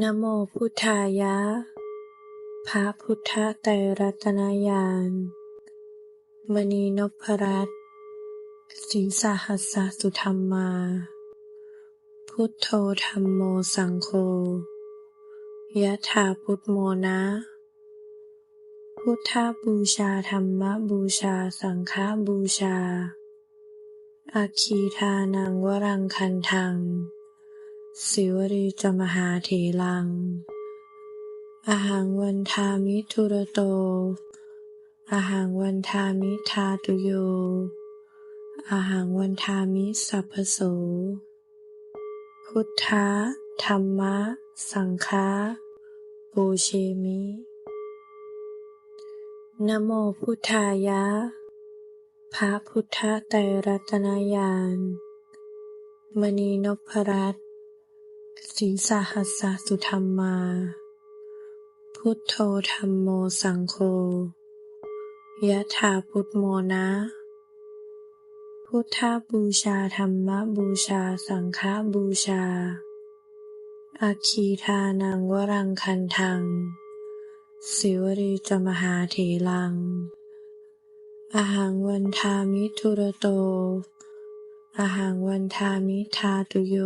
นะโมพุทธายะ พระพุทธไตรรัตนญาณ มณีนพรัตน์สีสหัสสสุธรรมา พุทโธธรรมโมสังโฆ ยะถาพุทโมนะ พุทธบูชาธรรมบูชาสังฆบูชาอาคีทานังวรังคันทัง สิวรีจมหาเถลัง อหังวันทามิทุระโต อหังวันทามิทาตุโย อหังวันทามิสัพพโส พุทธะธรรมะ สังฆะปูเชมิ นโมพุทธายะ พระพุทธไตรรัตนญาณมณีนพรัตน สีสหัสสสุธรรมา พุทโธธรรมโมสังโฆ ยะถาพุทโมนะ พุทธบูชาธรรมบูชาสังฆบูชา อาคีทานังวรังคันทัง สิวรีจมหาเถลัง อาหังวันทามิทุระโตอาหังวันทามิทาตุโย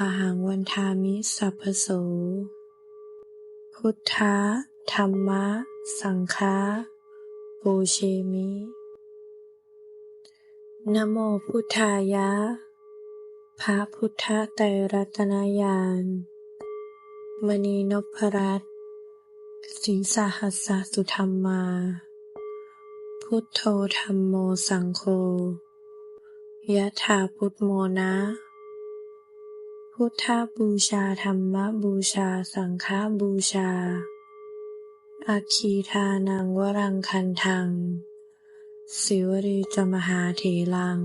อาหังวันทามิสัพพโส พุทธะธรรมะ สังฆะปูเชมินโมพุทธายะ พระพุทธไตรรัตนาญาณมณีนพรัตน์สีสหัสสสุธรรมา พุทโธธรรมโมสังโฆยะถาพุทโมนะ พุทธบูชาธรรมบูชาสังฆบูชา อาคีทานังวรังคันทัง สิวรีจมหาเถลัง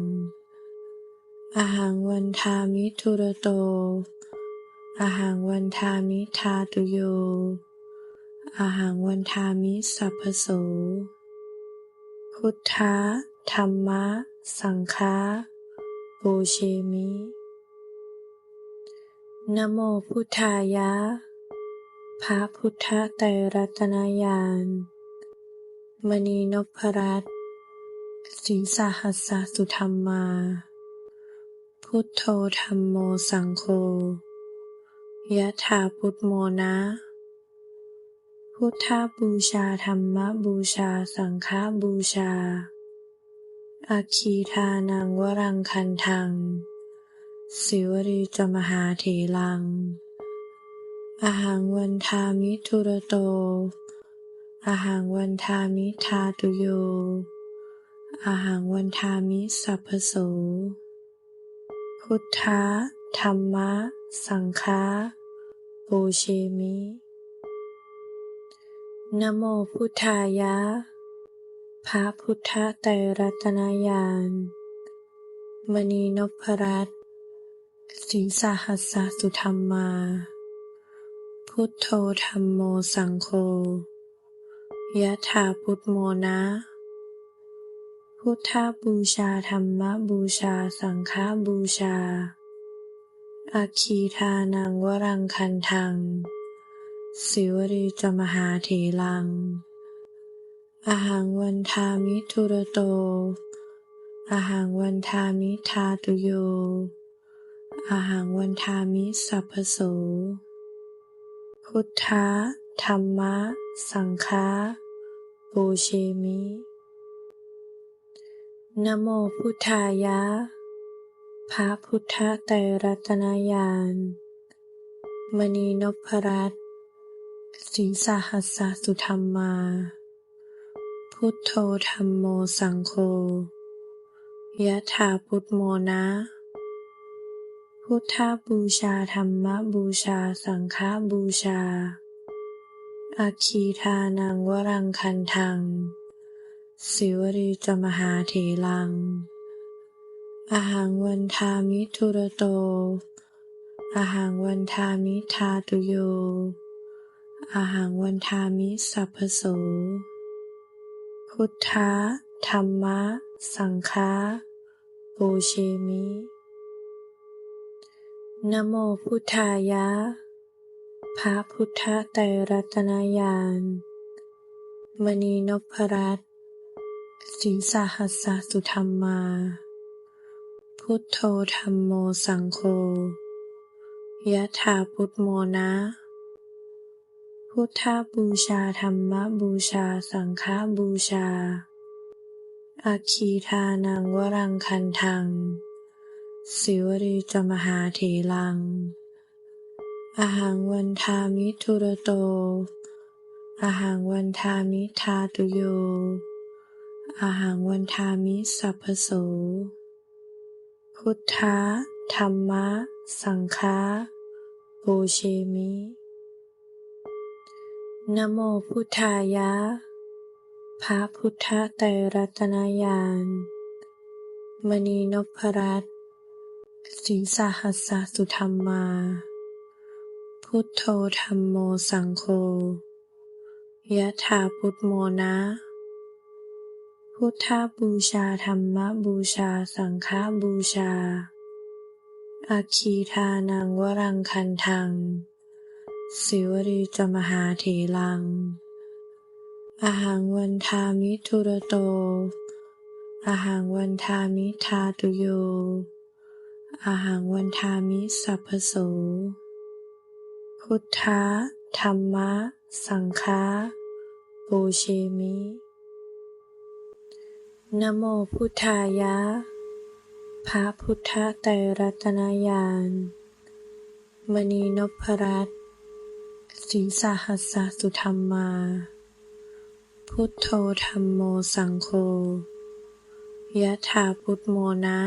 อาหังวันทามิทุระโต อาหังวันทามิทาตุโย อาหังวันทามิสัพพโส พุทธะธรรมะ สังฆะปูเชมิ นโมพุทธายะ พระพุทธไตรรัตนญาณ มณีนพรัตน์สีสหัสสสุธรรมา พุทโธธรรมโมสังโฆ ยะถาพุทโมนะ พุทธบูชาธรรมบูชาสังฆบูชาอาคีทานังวรังคันทัง สิวรีจมหาเถลังอาหังวันทามิทุระโตอาหังวันทามิทาตุโยอาหังวันทามิสัพพโส พุทธะธรรมะ สังฆะปูเชมิ นโมพุทธายะ พระพุทธไตรรัตนญาณมณีนพรัตน์ สีสหัสสสุธรรมา พุทโธธรรมโมสังโฆ ยะถาพุทโมนะ พุทธบูชาธรรมบูชาสังฆบูชา อาคีทานังวรังคันทัง สิวรีจมหาเถลัง อาหังวันทามิทุระโต อาหังวันทามิทาตุโย อาหังวันทามิสัพพโส พุทธะธรรมะ สังฆะปูเชมิ นโมพุทธายะ พระพุทธไตรรัตนญาณ มณีนพรัตน์สีสหัสสุธรรมา พุทโธธรรมโมสังโฆยะถาพุทโมนะ พุทธบูชาธรรมบูชาสังฆบูชา อาคีทานังวรังคันทัง สิวรีจมหาเถลัง อาหังวันทามิทุระโต อาหังวันทามิทาตุโย อาหังวันทามิสัพพโส พุทธะธรรมะ สังฆะปูเชมิ นโมพุทธายะ พระพุทธไตรรัตนญาณ มณีนพรัตน์ศรีสหัสสุธรรมาพุทโธธัมโมสังโฆ ยะถาพุทโมนะ พุทธบูชาธรรมบูชาสังฆบูชาอาคีทานังวรังคันทัง สิวรีจมหาเถลังอาหังวันทามิทุระโตอาหังวันทามิทาตุโยอาหังวันทามิสัพพโส พุทธะธรรมะ สังฆะโอเชมิ นโมพุทธายะ พระพุทธไตรรัตนาญาณมณีนพรัตน์ ศีสหัสสสุธรรมา พุทโธธัมโมสังโฆ ยะถาพุทโมนะ พุทธบูชาธรรมบูชาสังฆบูชา อาคีทานังวรังคันทัง สิวรีจมหาเถลัง อาหังวันทามิทุระโตอาหังวันทามิทาตุโย อาหังวันทามิสัพพโส พุทธะธรรมะ สังฆะโอเชมิ นโมพุทธายะ พระพุทธไตรรัตนญาณ มณีนพรัตน์ศรีสหัสสุธรรมาพุทโธธัมโมสังโฆยะถาพุทโมนะ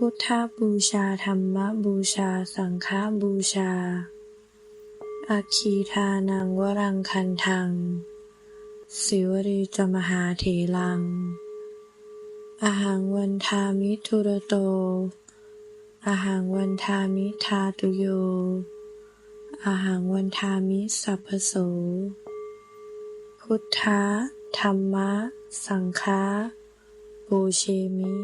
พุทธบูชา ธรรมบูชา สังฆบูชา อาคีทานังวรังคันทัง สิวรีจมหาเถลัง อาหังวันทามิทุระโต อาหังวันทามิทาตุโย อาหังวันทามิสัพพโส พุทธะธรรมะ สังฆะโอเชมิ